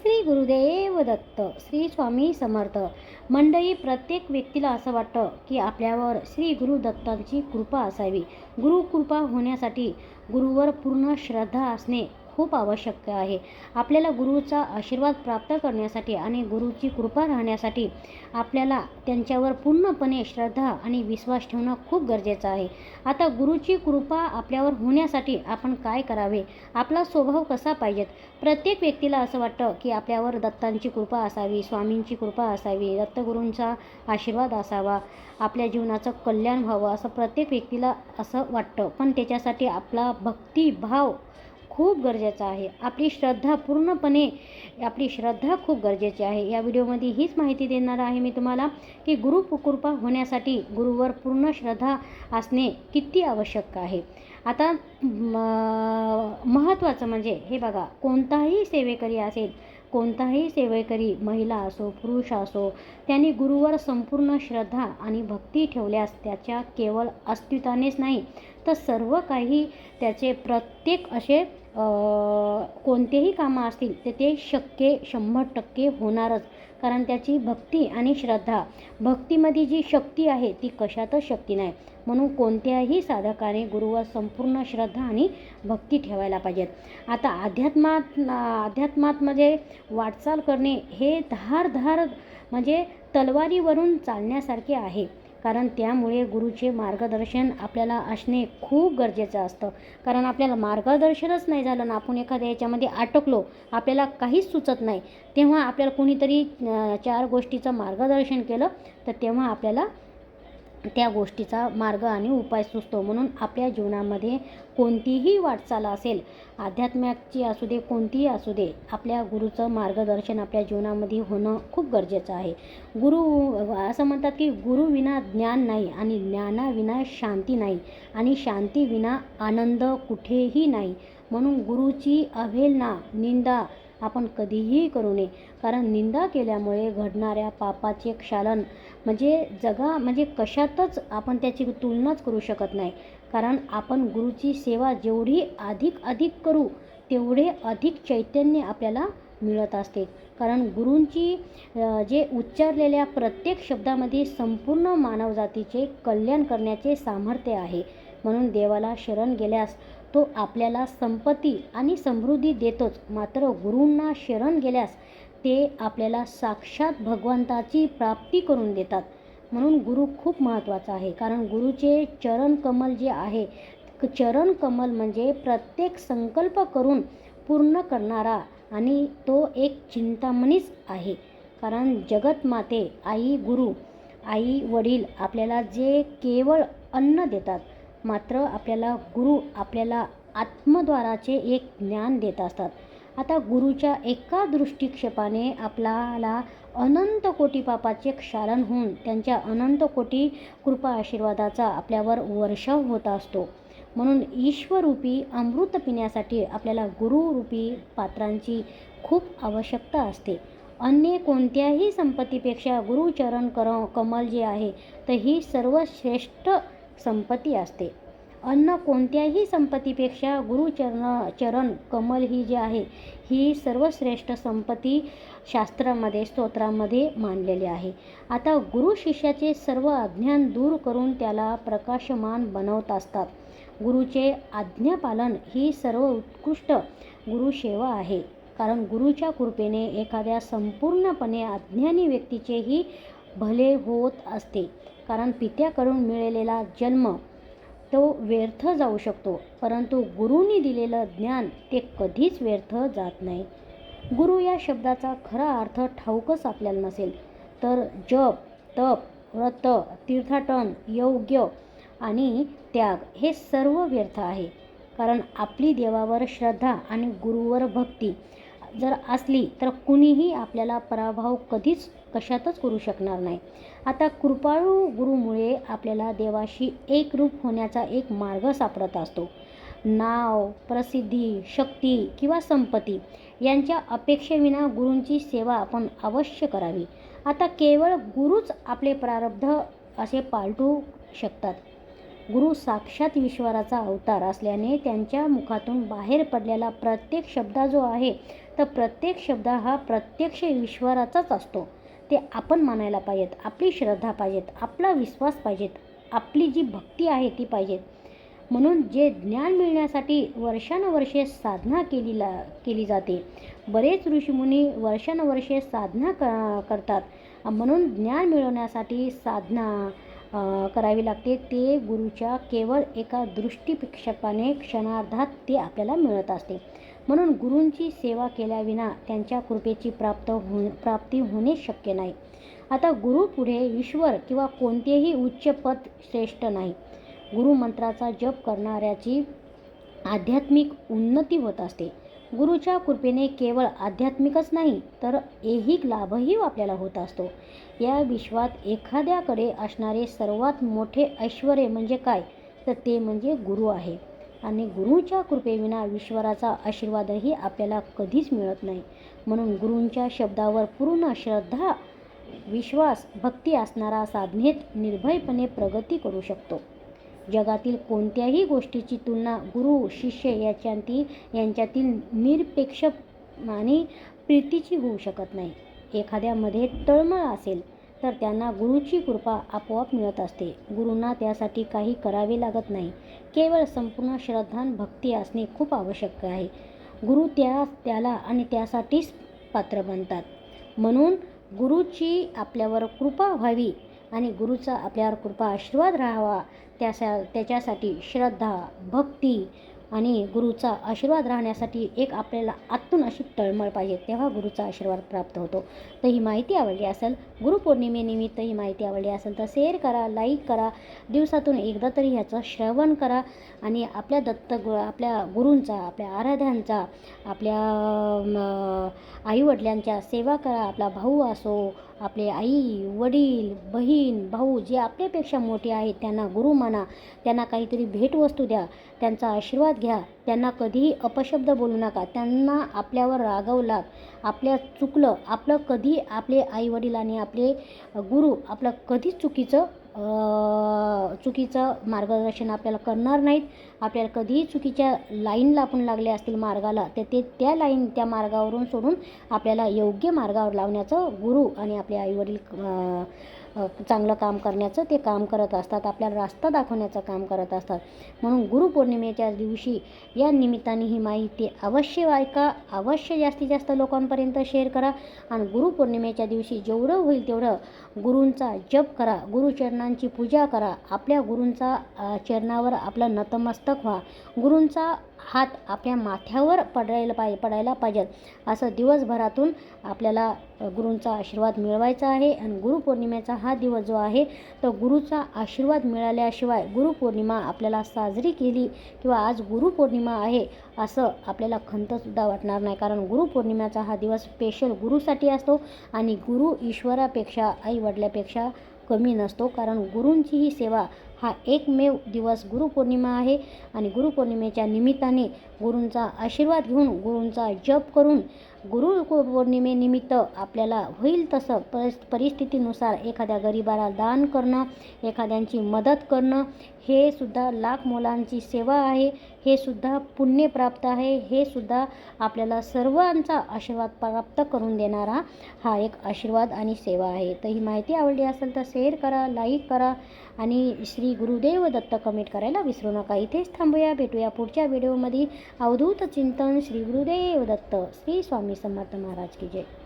श्री गुरुदेव दत्त श्री स्वामी समर्थ. मंडळी प्रत्येक व्यक्तीला असं वाटतं की आपल्यावर श्री गुरु दत्तांची कृपा असावी. गुरु कृपा होण्यासाठी गुरुवर पूर्ण श्रद्धा असणे खूप आवश्यक आहे. आपल्याला गुरुचा आशीर्वाद प्राप्त करण्यासाठी आणि गुरुची कृपा राहण्यासाठी आपल्याला त्यांच्यावर पूर्णपणे श्रद्धा आणि विश्वास ठेवणं खूप गरजेचं आहे. आता गुरुची कृपा आपल्यावर होण्यासाठी आपण काय करावे? आपला स्वभाव कसा पाहिजेत? प्रत्येक व्यक्तीला असं वाटतं की आपल्यावर दत्तांची कृपा असावी स्वामींची कृपा असावी दत्तगुरूंचा आशीर्वाद असावा आपल्या जीवनाचं कल्याण व्हावं असं प्रत्येक व्यक्तीला असं वाटतं. पण त्याच्यासाठी आपला भक्तिभाव खूप गरजेचं आहे. आपली श्रद्धा पूर्णपणे आपली श्रद्धा खूप गरजेची आहे. या व्हिडिओमध्ये हीच माहिती देणार आहे मी तुम्हाला की गुरु कृपा होण्यासाठी गुरुवर पूर्ण श्रद्धा असणे किती आवश्यक आहे. आता महत्त्वाचं म्हणजे हे बघा कोणताही सेवेकरी असेल कोणताही सेवेकरी महिला असो पुरुष असो त्यांनी गुरुवर संपूर्ण श्रद्धा आणि भक्ती ठेवल्यास त्याच्या केवळ अस्तित्वानेच नाही तर सर्व काही त्याचे प्रत्येक असे कोणतेही कामं असतील तर ते शक्य शंभर टक्के होणारच. कारण त्याची भक्ती आणि श्रद्धा भक्तीमध्ये जी शक्ती आहे ती कशातच शक्ती नाही. म्हणून कोणत्याही साधकाने गुरुवर संपूर्ण श्रद्धा आणि भक्ती ठेवायला पाहिजेत. आता अध्यात्मात अध्यात्मात म्हणजे वाटचाल करणे हे धार धार म्हणजे तलवारीवरून चालण्यासारखे आहे. कारण त्यामुळे गुरुचे मार्गदर्शन आपल्याला असणे खूप गरजेचं असतं. कारण आपल्याला मार्गदर्शनच नाही झालं ना आपण एखाद्या याच्यामध्ये अटकलो आपल्याला काहीच सुचत नाही. तेव्हा आपल्याला कोणीतरी चार गोष्टीचं मार्गदर्शन केलं तर तेव्हा आपल्याला त्या गोष्टीचा मार्ग आणि उपाय सुचतो. म्हणून आपल्या जीवनामध्ये कोणतीही वाटचाल असेल आध्यात्मिकची असू दे कोणतीही असू दे आपल्या गुरुचं मार्गदर्शन आपल्या जीवनामध्ये होणं खूप गरजेचं आहे. गुरु असं म्हणतात की गुरुविना ज्ञान नाही आणि ज्ञानाविना शांती नाही आणि शांतीविना आनंद कुठेही नाही. म्हणून गुरुची अवहेलना निंदा आपण कधीही करू नये. कारण निंदा केल्यामुळे घडणाऱ्या पापाचे क्षालन म्हणजे जगा म्हणजे कशातच आपण त्याची तुलनाच करू शकत नाही. कारण आपण गुरुची सेवा जेवढी अधिक अधिक करू तेवढे अधिक चैतन्य आपल्याला मिळत असते. कारण गुरूंची जे उच्चारलेल्या प्रत्येक शब्दामध्ये संपूर्ण मानवजातीचे कल्याण करण्याचे सामर्थ्य आहे. म्हणून देवाला शरण गेल्यास तो आपल्याला संपत्ती आणि समृद्धी देतोच. मात्र गुरूंना शरण गेल्यास ते आपल्याला साक्षात भगवंताची प्राप्ती करून देतात. म्हणून गुरु खूप महत्त्वाचा आहे. कारण गुरुचे चरण कमल जे आहे चरण कमल म्हणजे प्रत्येक संकल्प करून पूर्ण करणारा आणि तो एक चिंतामणीच आहे. कारण जगतमाते आई गुरु आई वडील आपल्याला जे केवळ अन्न देतात मात्र आपल्याला गुरु आपल्याला आत्मद्वाराचे एक ज्ञान देत असतात. आता गुरुच्या एका दृष्टिक्षेपाने आपल्याला अनंत कोटी पापाचे क्षारण होऊन त्यांच्या अनंत कोटी कृपा आशीर्वादाचा आपल्यावर वर्षाव होत असतो. म्हणून ईश्वरूपी अमृत पिण्यासाठी आपल्याला गुरुरूपी पात्रांची खूप आवश्यकता असते. अन्य कोणत्याही संपत्तीपेक्षा गुरुचरण कर कमल जे आहे तर ही सर्वश्रेष्ठ संपत्ती असते. अन्न कोणत्याही संपत्तीपेक्षा गुरुचरण चरण कमल ही जी आहे ही सर्वश्रेष्ठ संपत्ती शास्त्रामध्ये स्तोत्रामध्ये मानलेली आहे. आता गुरु शिष्याचे सर्व अज्ञान दूर करून त्याला प्रकाशमान बनवत असतात. गुरुचे आज्ञापालन ही सर्व उत्कृष्ट गुरुसेवा आहे. कारण गुरुच्या कृपेने एखाद्या संपूर्णपणे अज्ञानी व्यक्तीचेही भले होत असते. कारण पित्याकडून मिळालेला जन्म तो व्यर्थ जाऊ शकतो. परंतु गुरुनी दिलेलं ज्ञान ते कधीच व्यर्थ जात नाही. गुरु या शब्दाचा खरा अर्थ ठाऊकच आपल्याला नसेल. तर जप तप व्रत तीर्थाटन योग्य आणि त्याग हे सर्व व्यर्थ आहे. कारण आपली देवावर श्रद्धा आणि गुरुवर भक्ती जर असली तर कुणीही आपल्याला पराभव कधीच कशातच करू शकणार नाही. आता कृपाळू गुरुमुळे आपल्याला देवाशी एकरूप होण्याचा एक मार्ग सापडत असतो. नाव प्रसिद्धी शक्ती किंवा संपत्ती यांच्या अपेक्षेविना गुरूंची सेवा आपण अवश्य करावी. आता केवळ गुरुच आपले प्रारब्ध असे पालटू शकतात. गुरु साक्षात ईश्वराचा अवतार असल्याने त्यांच्या मुखातून बाहेर पडलेला प्रत्येक शब्द जो आहे तर प्रत्येक शब्द हा प्रत्यक्ष ईश्वराचाच असतो. ते आपण मानायला पाहिजेत आपली श्रद्धा पाहिजेत आपला विश्वास पाहिजेत आपली जी भक्ती आहे ती पाहिजेत. म्हणून जे ज्ञान मिळण्यासाठी वर्षानुवर्षे साधना केली ला केली जाते. बरेच ऋषीमुनी वर्षानुवर्षे साधना क करतात. म्हणून ज्ञान मिळवण्यासाठी साधना करावी लागते. ते गुरुच्या केवळ एका दृष्टीक्षेपाने क्षणार्धात ते आपल्याला मिळत असते. म्हणून गुरूंची सेवा केल्याविना त्यांच्या कृपेची प्राप्त हो प्राप्ती होणे शक्य नाही. आता गुरु पुढे ईश्वर किंवा कोणतेही उच्च पद श्रेष्ठ नाही. गुरुमंत्राचा जप करणाऱ्याची आध्यात्मिक उन्नती होत असते. गुरुच्या कृपेने केवळ आध्यात्मिकच नाही तर ऐहिक लाभही आपल्याला होत असतो. या विश्वात एखाद्याकडे असणारे सर्वात मोठे ऐश्वर म्हणजे काय? तर ते म्हणजे गुरु आहे. आणि गुरुच्या कृपेविना ईश्वराचा आशीर्वादही आपल्याला कधीच मिळत नाही. म्हणून गुरूंच्या शब्दावर पूर्ण श्रद्धा विश्वास भक्ती असणारा साधनेत निर्भयपणे प्रगती करू शकतो. जगातील कोणत्याही गोष्टीची तुलना गुरु शिष्य याच्यातील यांच्यातील निरपेक्ष आणि प्रीतीची होऊ शकत नाही. एखाद्यामध्ये तळमळ असेल तर त्यांना गुरुची कृपा आपोआप मिळत असते. गुरूंना त्यासाठी काही करावे लागत नाही. केवळ संपूर्ण श्रद्धान भक्ती असणे खूप आवश्यक आहे. गुरु त्या त्याला आणि त्यासाठीच पात्र बनतात. म्हणून गुरुची आपल्यावर कृपा व्हावी आणि गुरुचा आपल्यावर कृपा आशीर्वाद राहावा. त्यासा त्याच्यासाठी श्रद्धा भक्ती आणि गुरुचा आशीर्वाद राहण्यासाठी एक आपल्याला आतून अशी तळमळ पाहिजे तेव्हा गुरुचा आशीर्वाद प्राप्त होतो. तर ही माहिती आवडली असेल गुरुपौर्णिमेनिमित्त ही माहिती आवडली असेल तर शेअर करा लाईक करा. दिवसातून एकदा तरी ह्याचं श्रवण करा आणि आपल्या दत्त गु आपल्या गुरूंचा आपल्या आराध्यांचा आपल्या आईवडिलांच्या सेवा करा. आपला भाऊ असो आपले आई वडील बहीण भाऊ जे आपल्यापेक्षा मोठे आहेत त्यांना गुरु माना त्यांना काहीतरी भेटवस्तू द्या त्यांचा आशीर्वाद घ्या त्यांना कधीही अपशब्द बोलू नका त्यांना आपल्यावर रागवलात आपल्या चुकलं आपलं कधी आपले आईवडील आणि आपले गुरु आपलं कधीच चुकीचं चुकीचं मार्गदर्शन आपल्याला करणार नाहीत. आपल्याला कधीही चुकीच्या लाईनला आपण लागले असतील मार्गाला तर ते त्या लाईन त्या मार्गावरून सोडून आपल्याला योग्य मार्गावर लावण्याचं गुरु आणि आपले आईवडील चांगलं काम करण्याचं ते काम करत असतात. आपल्याला रास्ता दाखवण्याचं काम करत असतात. म्हणून गुरुपौर्णिमेच्या दिवशी या निमित्ताने ही माहिती अवश्य ऐका अवश्य जास्तीत जास्त लोकांपर्यंत शेअर करा आणि गुरुपौर्णिमेच्या दिवशी जेवढं होईल तेवढं गुरूंचा जप करा गुरुचरणांची पूजा करा. आपल्या गुरूंचा चरणावर आपलं नतमस्तक व्हा. गुरूंचा हात आपल्या माथ्यावर पडायला पाहिजे पडायला पाहिजेत. असं दिवसभरातून आपल्याला गुरूंचा आशीर्वाद मिळवायचा आहे आणि गुरुपौर्णिमेचा हा दिवस जो आहे तर गुरुचा आशीर्वाद मिळाल्याशिवाय गुरुपौर्णिमा आपल्याला साजरी केली किंवा आज गुरुपौर्णिमा आहे असं आपल्याला खंतसुद्धा वाटणार नाही. कारण गुरुपौर्णिमेचा हा दिवस स्पेशल गुरुसाठी असतो आणि गुरु ईश्वरापेक्षा आईवडिलापेक्षा कमी नसतो. कारण गुरूंची ही सेवा हा एकमेव दिवस गुरुपौर्णिमा आहे आणि गुरुपौर्णिमेच्या निमित्ताने गुरूंचा आशीर्वाद घेऊन गुरूंचा जप करून गुरु पौर्णिमेनिमित्त आपल्याला होईल तसं परिस परिस्थितीनुसार एखाद्या गरिबाला दान करणं एखाद्यांची मदत करणं हे सुद्धा लाख मुलांची सेवा आहे. हे सुद्धा पुण्य प्राप्त आहे. हे सुद्धा आपल्याला सर्वांचा आशीर्वाद प्राप्त करून देणारा हा एक आशीर्वाद आणि सेवा आहे. तर ही माहिती आवडली असेल तर शेअर करा लाईक करा आणि श्री गुरुदेव दत्त कमेंट करायला विसरू नका. इथेच थांबूया. भेटूया पुढच्या व्हिडिओमध्ये अवधूत चिंतन श्री गुरुदेव दत्त. श्री स्वामी स्वामी समर्थ महाराज की जय.